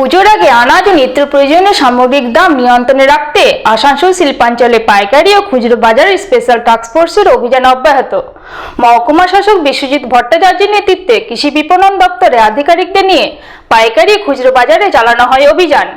পুজোর আগে আনাজ নিত্য প্রয়োজনীয় সামগ্রিক দাম নিয়ন্ত্রণে রাখতে আসানসোল শিল্পাঞ্চলে পাইকারি ও খুচরো বাজারের স্পেশাল টাস্কফোর্সের অভিযান অব্যাহত। মহকুমা শাসক বিশ্বজিৎ ভট্টাচার্যের নেতৃত্বে কৃষি বিপণন দপ্তরে আধিকারিকদের নিয়ে পাইকারি খুচরো বাজারে চালানো হয় অভিযান।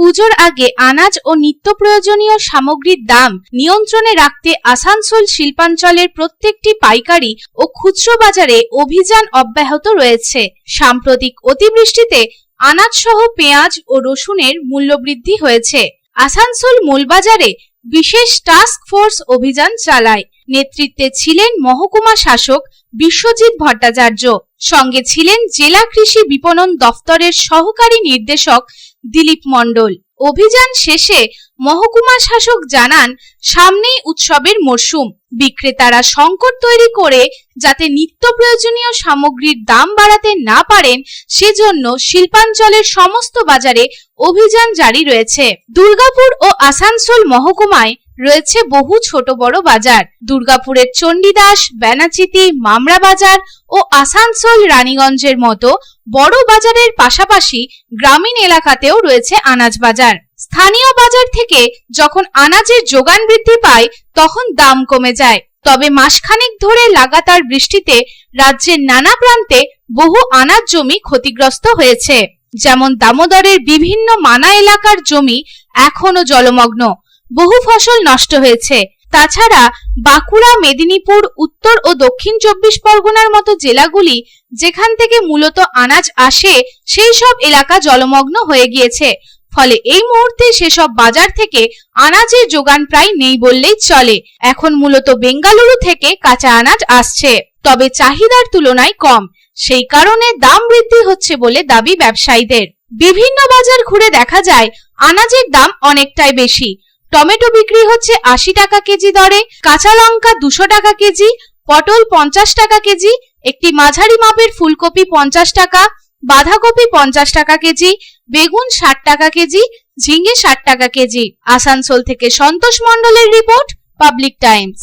পুজোর আগে আনাজ ও নিত্য প্রয়োজনীয় সামগ্রীর দাম নিয়ন্ত্রণে রাখতে আসানসোল শিল্পাঞ্চলের প্রত্যেকটি পাইকারি ও খুচরো বাজারে অভিযান অব্যাহত রয়েছে। সাম্প্রতিক অতিবৃষ্টিতে আনাজ সহ পেঁয়াজ ও রসুনের মূল্যবৃদ্ধি হয়েছে। আসানসোল মূলবাজারে বিশেষ টাস্ক ফোর্স অভিযান চালায়। নেতৃত্বে ছিলেন মহকুমা শাসক বিশ্বজিৎ ভট্টাচার্য। সঙ্গে ছিলেন জেলা কৃষি বিপণন দফতরের সহকারী নির্দেশক দিলীপ মণ্ডল। অভিযান শেষে মহকুমা শাসক জানান, সামনেই উৎসবের মরশুম। বিক্রেতারা সংকট তৈরি করে যাতে নিত্য প্রয়োজনীয় সামগ্রীর দাম বাড়াতে না পারেন, সেজন্য শিল্পাঞ্চলের সমস্ত বাজারে অভিযান জারি রয়েছে। দুর্গাপুর ও আসানসোল মহকুমায় রয়েছে বহু ছোট বড় বাজার। দুর্গাপুরের চণ্ডীদাস, বেনাচিতি, মামরা বাজার ও আসানসোল রানীগঞ্জের মতো বড় বাজারের পাশাপাশি গ্রামীণ এলাকাতেও রয়েছে আনাজ বাজার। স্থানীয় বাজার থেকে যখন আনাজের যোগান বৃদ্ধি পায়, তখন দাম কমে যায়। তবে মাসখানেক ধরে লাগাতার বৃষ্টিতে রাজ্যের নানা প্রান্তে বহু আনাজ জমি ক্ষতিগ্রস্ত হয়েছে। যেমন দামোদরের বিভিন্ন মানা এলাকার জমি এখনও জলমগ্ন। বহু ফসল নষ্ট হয়েছে। তাছাড়া বাঁকুড়া, মেদিনীপুর, উত্তর ও দক্ষিণ চব্বিশ পরগনার মতো জেলাগুলি যেখান থেকে মূলত আনাজ আসে, সেই সব এলাকা জলমগ্ন হয়ে গিয়েছে। ফলে এই মুহূর্তে সেসব বাজার থেকে আনাজের যোগান প্রায় নেই বললেই চলে। এখন মূলত বেঙ্গালুরু থেকে কাঁচা আনাজ আসছে, তবে চাহিদার তুলনায় কম। সেই কারণে দাম বৃদ্ধি হচ্ছে বলে দাবি ব্যবসায়ীদের। বিভিন্ন বাজার ঘুরে দেখা যায়, আনাজের দাম অনেকটাই বেশি। টমেটো বিক্রি হচ্ছে আশি টাকা কেজি দরে, কাঁচা লঙ্কা দুশো টাকা কেজি, পটল পঞ্চাশ টাকা কেজি, একটি মাঝারি মাপের ফুলকপি পঞ্চাশ টাকা, বাঁধাকপি পঞ্চাশ টাকা কেজি, বেগুন ষাট টাকা কেজি, ঝিঙে ষাট টাকা কেজি। আসানসোল থেকে সন্তোষ মণ্ডলের রিপোর্ট, পাবলিক টাইমস।